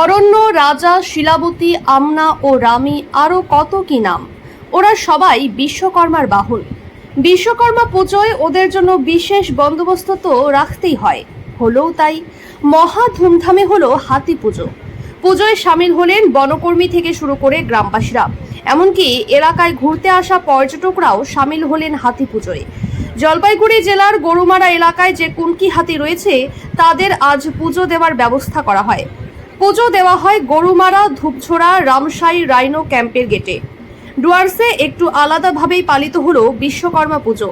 অরণ্য, রাজা, শিলাবতী, আমনা ও রামি আরও কত কি নাম? ওরা সবাই বিশ্বকর্মার বাহন বিশ্বকর্মা পুজোয় ওদের জন্য বিশেষ বন্দোবস্ত তো রাখতেই হয়। হলেও তাই মহা ধুমধামে হলো হাতি পুজো। পুজোয় সামিল হলেন বনকর্মী থেকে শুরু করে গ্রামবাসীরা। এমনকি এলাকায় ঘুরতে আসা পর্যটকরাও সামিল হলেন হাতি পুজোয়। জলপাইগুড়ি জেলার গরুমারা এলাকায় যে কুনকি হাতি রয়েছে, তাদের আজ পুজো দেওয়ার ব্যবস্থা করা হয়। পুজো দেওয়া হয় গরুমারা, ধূপছোড়া, রামসাই রাইনো ক্যাম্পের গেটে। ডুয়ার্সে একটু আলাদাভাবেই পালিত হলো বিশ্বকর্মা পুজো।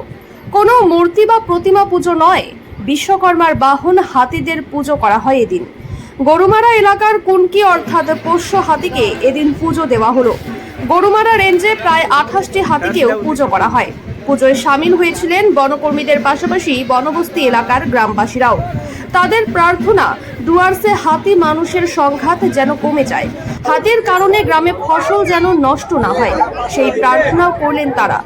কোনো মূর্তি বা প্রতিমা পুজো নয়, বিশ্বকর্মার বাহন হাতিদের পুজো করা হয় এদিন। গরুমারা এলাকার কুনকি অর্থাৎ পোষ্য হাতিকে এদিন পুজো দেওয়া হলো। গরুমারা রেঞ্জে প্রায় আঠাশটি হাতিকেও পুজো করা হয়। পুজোয় সামিল হয়েছিলেন বনকর্মীদের পাশাপাশি বনবস্তি এলাকার গ্রামবাসীরাও। তাদের প্রার্থনা ডুয়ার্সে হাতি মানুষের সংঘাত যেন কমে যায়। হাতির কারণে গ্রামে ফসল যেন নষ্ট না হয়। সেই প্রার্থনাও করলেন তারা।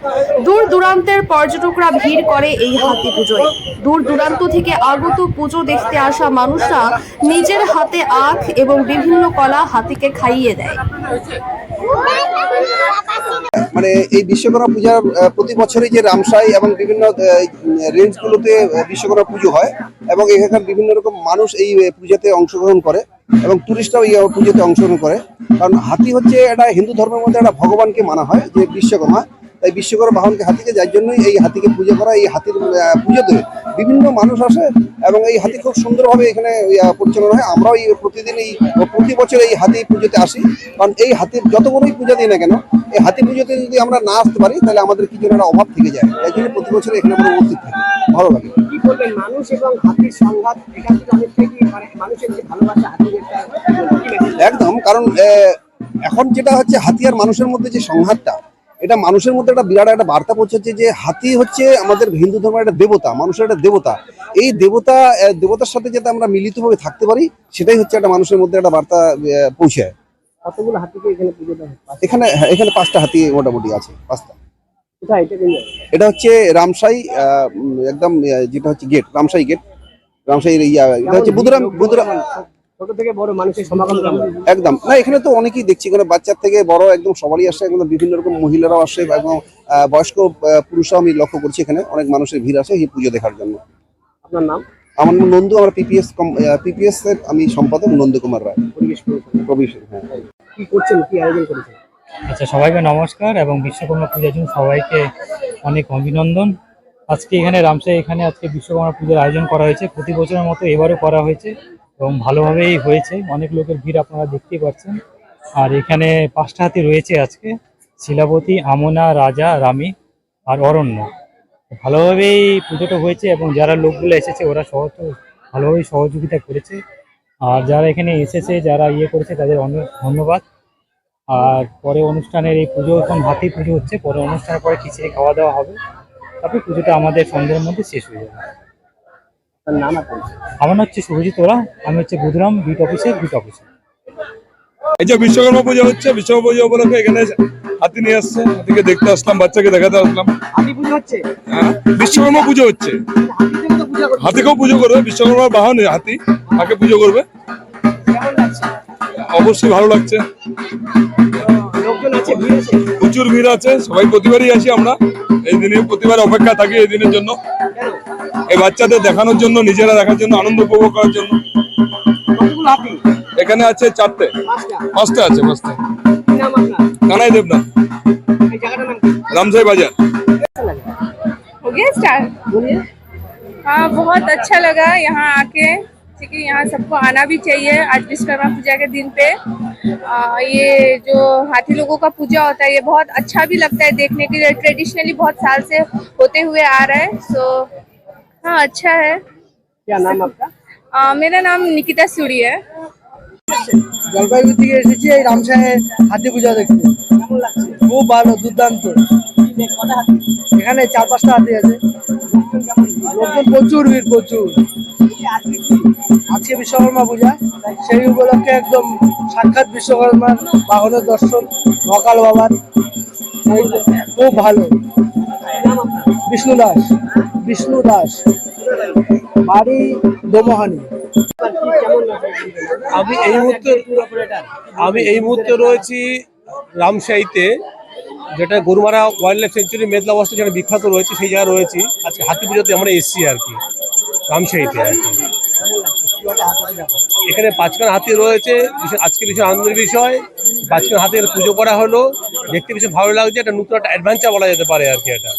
দূর দূরান্তের পর্যটকরা ভিড় করে এই হাতি পুজোয়। দূর দূরান্ত থেকে আগত পুজো দেখতে আসা মানুষরা নিজের হাতে আখ এবং বিভিন্ন কলা হাতিকে খাইয়ে দেয়। মানে এই বিশ্বকর্মা পূজার প্রতি বছরই যে রামসাই এবং বিভিন্ন রেঞ্জগুলোতে বিশ্বকর্মা পুজো হয় এবং এখানকার বিভিন্ন রকম মানুষ এই পূজাতে অংশগ্রহণ করে এবং টুরিস্টরাও এই পুজোতে অংশগ্রহণ করে। কারণ হাতি হচ্ছে এটা হিন্দু ধর্মের মধ্যে একটা ভগবানকে মানা হয় যে বিশ্বকর্মা। তাই বিশ্বকর্মা বাহনকে হাতিকে যার জন্যই এই হাতিকে পুজো করা এই হাতির পুজোতে বিভিন্ন মানুষ আসে এবং এই হাতি খুব সুন্দরভাবে এখানে পরিচালনা হয়। আমরাও এই প্রতিদিন এই প্রতি বছর এই হাতি পুজোতে আসি। কারণ এই হাতির যত পূজা দিই না কেন এই হাতি পুজোতে যদি আমরা না আসতে পারি তাহলে আমাদের কি যেন একটা অভাব থেকে যায়। তাই জন্য প্রতি বছর এখানে আমরা উপস্থিত থাকি। ভালো লাগে। মানুষ এবং হাতির সংঘাত এখান থেকে মানে মানুষের যে ভালোবাসা? একদম কারণ এখন যেটা হচ্ছে হাতিয়ার মানুষের মধ্যে যে সংঘাতটা এটা মানুষের মধ্যে একটা বিরাট একটা বার্তা পৌঁছাচ্ছে যে হাতি হচ্ছে আমাদের হিন্দু ধর্মের একটা দেবতা মানুষের একটা দেবতা। এই দেবতা দেবতার সাথে যাতে আমরা মিলিতভাবে থাকতে পারি সেটাই হচ্ছে একটা মানুষের মধ্যে একটা বার্তা পৌঁছায় কতগুলো হাতিকে এখানে পুজো দেওয়া এখানে এখানে পাঁচটা হাতি মোটামুটি আছে পাঁচটা। এটা হচ্ছে রামসাই আহ, একদম যেটা হচ্ছে gate Ramsai gate. Ramsai yeah এটা হচ্ছে বুধুরাম বুধুরাম ছোট থেকে বড় মানুষের সমাগম একদম। না এখানে তো অনেকেই দেখছি এখানে বাচ্চার থেকে বড় একদম সবারই আসে একদম বিভিন্ন রকম মহিলারাও আসে এবং আহ, বয়স্ক আহ, পুরুষরাও আমি লক্ষ্য করছি এখানে। অনেক মানুষের ভিড় আসে এই পুজো দেখার জন্য। আপনার নাম? আমার নাম নন্দু আমার পিপিএস পিপিএস এর আমি সম্পাদক নন্দু কুমার রায়। পরিবেশ হ্যাঁ। কি করছেন কি আয়োজন করেছেন? আচ্ছা সবাইকে নমস্কার এবং বিশ্বকর্মা পূজার জন্য সবাইকে অনেক অভিনন্দন। আজকে এখানে রামসাই এখানে আজকে বিশ্বকর্মা পুজোর আয়োজন করা হয়েছে। প্রতি বছরের মতো এবারও করা হয়েছে। এবং ভালোভাবেই হয়েছে। অনেক লোকের ভিড় আপনারা দেখতেই পাচ্ছেন। আর এখানে পাঁচটা হাতি রয়েছে আজকে। শিলাবতী, আমনা, রাজা, রামি আর অরণ্য। ভালোভাবেই পুজোটা হয়েছে এবং যারা লোকগুলো এসেছে ওরা সহজ ভালোভাবেই সহযোগিতা করেছে। আর যারা এখানে এসেছে, যারা ইয়ে করেছে, তাদের অনেক ধন্যবাদ। আর পরে অনুষ্ঠানের এই পুজো, এখন হাতি পুজো হচ্ছে। পরে অনুষ্ঠানের পরে খিচুড়ি, খাওয়া দাওয়া হবে। তারপরে পুজোটা আমাদের সন্ধ্যের মধ্যে শেষ হয়ে যাবে। আমার নাম হচ্ছে শুভজিৎ ওরা আমি হচ্ছে বুধরাম বিট অফিসের বিট অফিসার এই যে বিশ্বকর্মা পুজো হচ্ছে বিশ্বকর্মা পুজো উপলক্ষে এখানে হাতি নিয়ে আসছে হাতিকে দেখতে আসলাম বাচ্চাকে দেখাতে আসলাম। হাতি পুজো হচ্ছে? হ্যাঁ, বিশ্বকর্মা পুজো হচ্ছে। হাতিকেও পুজো করবে বিশ্বকর্মার বাহন হাতি তাকে পুজো করবে। অবশ্যই ভালো লাগছে। তো ভিড় আছে? প্রচুর ভিড় আছে সবাই প্রতিবারই আসি আমরা। এই দিনে প্রতিবার অপেক্ষা থাকি এই দিনের জন্য। रामसाई बाज़ार हाँ बहुत अच्छा लगा यहाँ आके। ठीक है यहाँ सबको आना भी चाहिए आज विश्वकर्मा पूजा के दिन पे। आ, ये जो हाथी लोगों का पूजा होता है ये बहुत अच्छा भी लगता है देखने के लिए। ट्रेडिशनली बहुत साल से होते हुए आ रहा है सो हाँ अच्छा है क्या नाम आपका आ, मेरा नाम निकिता सूरी है জলপাইগুড়ি থেকে এসেছি এই রামসাহে হাতি পূজা দেখতে কেমন লাগছে খুব ভালো দুর্দান্ত কি দেখ- কটা হাতি এখানে চার পাঁচটা হাতি আছে লোকজন কেমন লোকজন প্রচুর ভিড় প্রচুর এই যে আজকে কি আজকে বিশ্বকর্মা পূজা সেই উপলক্ষে একদম সাক্ষাৎ বিশ্বকর্মার বাহনের দর্শন মকাল বাবার এই তো, খুব ভালো নাম আপনার বিষ্ণু দাস বিষ্ণু দাস, বাড়ি দোমোহানি? আমি এই মুহূর্তে আমি এই মুহূর্তে রয়েছি রামশাহীতে যেটা Gorumara wildlife sanctuary Medla অবস্থা যেটা বিখ্যাত রয়েছে, সেই জায়গায় রয়েছি। আজকে হাতি পুজোতে আমরা এসছি আর কি রামশাহীতে আর কি। এখানে পাঁচখান হাতি রয়েছে আজকে ভীষণ আনন্দের বিষয়। পাঁচখান হাতির পুজো করা হলো। দেখতে ভীষণ ভালো লাগছে, একটা নতুন একটা অ্যাডভেঞ্চার বলা যেতে পারে আর কি এটা।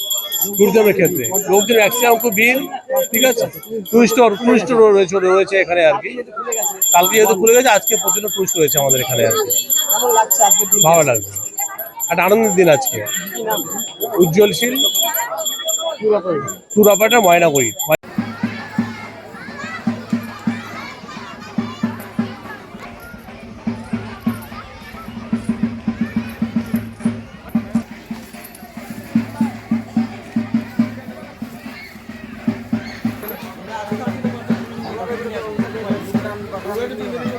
ট্যুরিজমের ক্ষেত্রে। লোকজন ম্যাক্সিমাম খুব ভিড় ঠিক আছে? টুরিস্ট টুরিস্ট রয়েছে রয়েছে এখানে আর কি। কালকে যেহেতু খুলে গেছে আজকে প্রচণ্ড টুরিস্ট রয়েছে আমাদের এখানে আর কি। ভালো লাগছে। একটা আনন্দের দিন আজকে। উজ্জ্বলশীল। টুরাপাটা ময়নাগুড়ি Obrigado.